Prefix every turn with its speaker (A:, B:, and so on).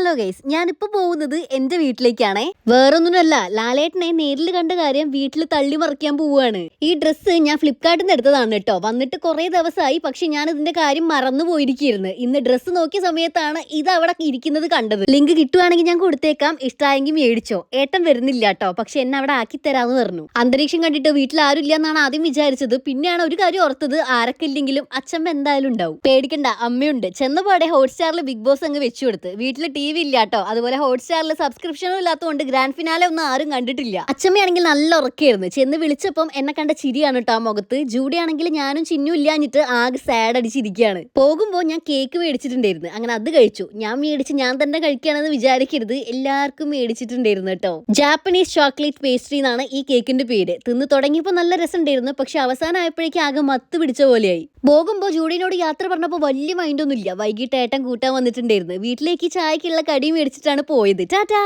A: Hello guys ഞാനിപ്പോ പോകുന്നത് എന്റെ വീട്ടിലേക്കാണേ. വേറൊന്നുമല്ല ലാലേട്ടനെ നേരിൽ കണ്ട കാര്യം വീട്ടിൽ തള്ളി മറിക്കാൻ പോവുകയാണ്. ഈ ഡ്രസ്സ് ഞാൻ ഫ്ലിപ്കാർട്ടിൽ നിന്ന് എടുത്തതാണ് കേട്ടോ. വന്നിട്ട് കുറെ ദിവസമായി പക്ഷെ ഞാൻ ഇതിന്റെ കാര്യം മറന്നു പോയിരിക്കുന്നു ഇന്ന് ഡ്രസ്സ് നോക്കിയ സമയത്താണ് ഇത് അവിടെ ഇരിക്കുന്നത് കണ്ടത്. ലിങ്ക് കിട്ടുവാണെങ്കിൽ ഞാൻ കൊടുത്തേക്കാം. ഇഷ്ടമായെങ്കിൽ മേടിച്ചോ. ഏട്ടൻ വരുന്നില്ല കേട്ടോ. പക്ഷെ എന്നെ അവിടെ ആക്കി തരാന്ന് പറഞ്ഞു. അന്തരീക്ഷം കണ്ടിട്ട് വീട്ടിൽ ആരും ഇല്ല എന്നാണ് ആദ്യം വിചാരിച്ചത്. പിന്നെയാണ് ഒരു കാര്യം ഓർത്തത്. ആരൊക്കെ ഇല്ലെങ്കിലും അച്ഛമ്മ എന്തായാലും ഉണ്ടാവും. പേടിക്കണ്ട അമ്മയുണ്ട്. ചെന്നപാടെ ഹോട്ട്സ്റ്റാറിൽ ബിഗ് ബോസ് അങ്ങ് വെച്ചു കൊടുത്ത് വീട്ടിൽ ടി വി ഇല്ല കേട്ടോ. അതുപോലെ ഹോട്ട്സ്റ്റാറിൽ സബ്സ്ക്രിപ്ഷനും ഇല്ലാത്തതുകൊണ്ട് ഗ്രാൻഡ് ഫിനാലെ ഒന്നും ആരും കണ്ടിട്ടില്ല. അച്ഛമ്മയാണെങ്കിൽ നല്ല ഉറക്കായിരുന്നു ചെന്ന് വിളിച്ചപ്പം എന്നെ കണ്ട ചിരിയാണ് കേട്ടോ ആ മുഖത്ത്. ജൂഡിയാണെങ്കിൽ ഞാനും ചിന്നും ഇല്ലാഞ്ഞിട്ട് ആകെ സാഡ് അടിച്ചിരിക്കുകയാണ്. പോകുമ്പോൾ ഞാൻ കേക്ക് മേടിച്ചിട്ടുണ്ടായിരുന്നു. അങ്ങനെ അത് കഴിച്ചു. ഞാൻ മേടിച്ച് ഞാൻ തന്നെ കഴിക്കുകയാണെന്ന് വിചാരിക്കരുത്. എല്ലാവർക്കും മേടിച്ചിട്ടുണ്ടായിരുന്നു കേട്ടോ. ജാപ്പനീസ് ചോക്ലേറ്റ് പേസ്ട്രി എന്നാണ് ഈ കേക്കിന്റെ പേര്. തിന്ന് തുടങ്ങിയപ്പോൾ നല്ല രസമുണ്ടായിരുന്നു. പക്ഷെ അവസാനമായപ്പോഴേക്കും ആകെ മത്ത് പിടിച്ച പോലെയായി. പോകുമ്പോൾ ജൂഡിനോട് യാത്ര പറഞ്ഞപ്പോൾ വലിയ മൈൻഡൊന്നുമില്ല വൈകിട്ട് ഏട്ടൻ കൂട്ടാൻ വന്നിട്ടുണ്ടായിരുന്നു. വീട്ടിലേക്ക് ചായക്കുള്ള കടി മേടിച്ചിട്ടാണ് പോയത്. ടാറ്റാ!